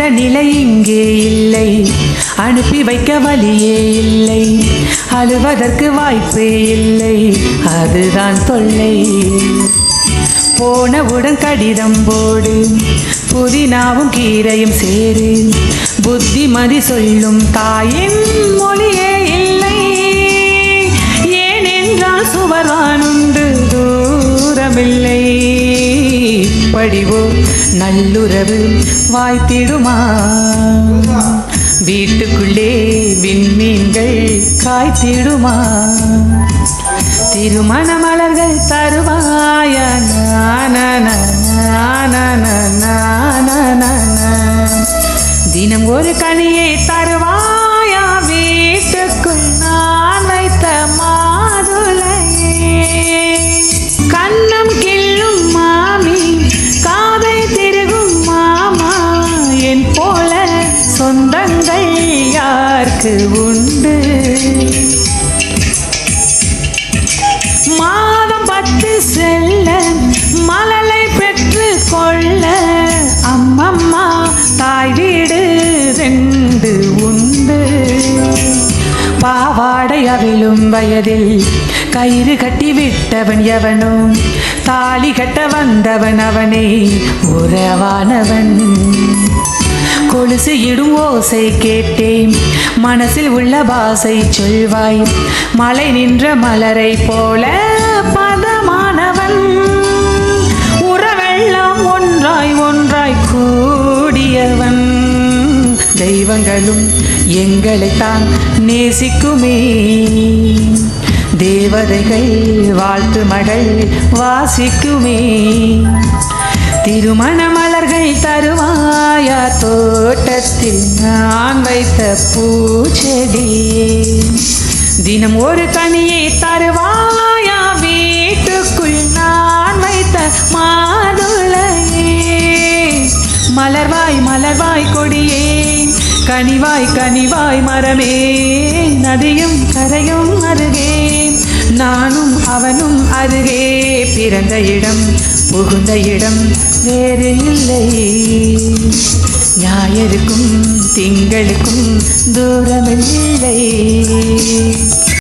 இந்த நிலை இங்கே இல்லை. அனுப்பி வைக்க வழியே இல்லை. அழுவதற்கு வாய்ப்பே இல்லை. அதுதான் தொல்லை. போனவுடன் கடிதம் போடு. புதினாவும் கீரையும் சேரு. புத்திமதி சொல்லும் தாயின் மொழியே இல்லை. ஏனென்றால் சுவரானுண்டு தூரமில்லை. படிவோம் நல்லுறவு வாய்த்திடுமா? வீட்டுக்குள்ளே விண்மீன்கள் காய்த்திடுமா? திருமண மலர்கள் தருவாய தினம் ஒரு கனியை தருவாயா. எனக்கு உண்டு. மாதம் பத்து செல்ல மலலை பெற்று கொள்ள. அம்மம்மா தாய் வீடு ரெண்டு உண்டு. பாவாடை அவிழும் வயதில் கயிறு கட்டி விட்டவன் எவனோ? தாலி கட்ட வந்தவன் அவனே உறவானவன். கொலுசு இடும் ஓசை கேட்டேன். மனசில் உள்ள பாசை சொல்வாய். மலை நின்ற மலரை போல பதமானவன். உறவெல்லாம் ஒன்றாய் ஒன்றாய் கூடியவன். தெய்வங்களும் எங்களைத்தான் நேசிக்குமே. தேவதைகள் வாழ்த்து மகள் வாசிக்குமே. திருமணம் தோட்டத்தில் நான் வைத்த பூச்செடி. தினம் ஒரு கனியை தருவாயா வீட்டுக்குள் நான் வைத்த மாதுளையே. மலர்வாய் மலர்வாய் கொடியே கனிவாய் கனிவாய் மரமே. நதியும் கரையும் அருகே நானும் அவனும் அருகே. பிறந்த இடம் புகுந்த இடம் வேறு இல்லை. ஞாயிறுக்கும் திங்களுக்கும் தூரமில்லை.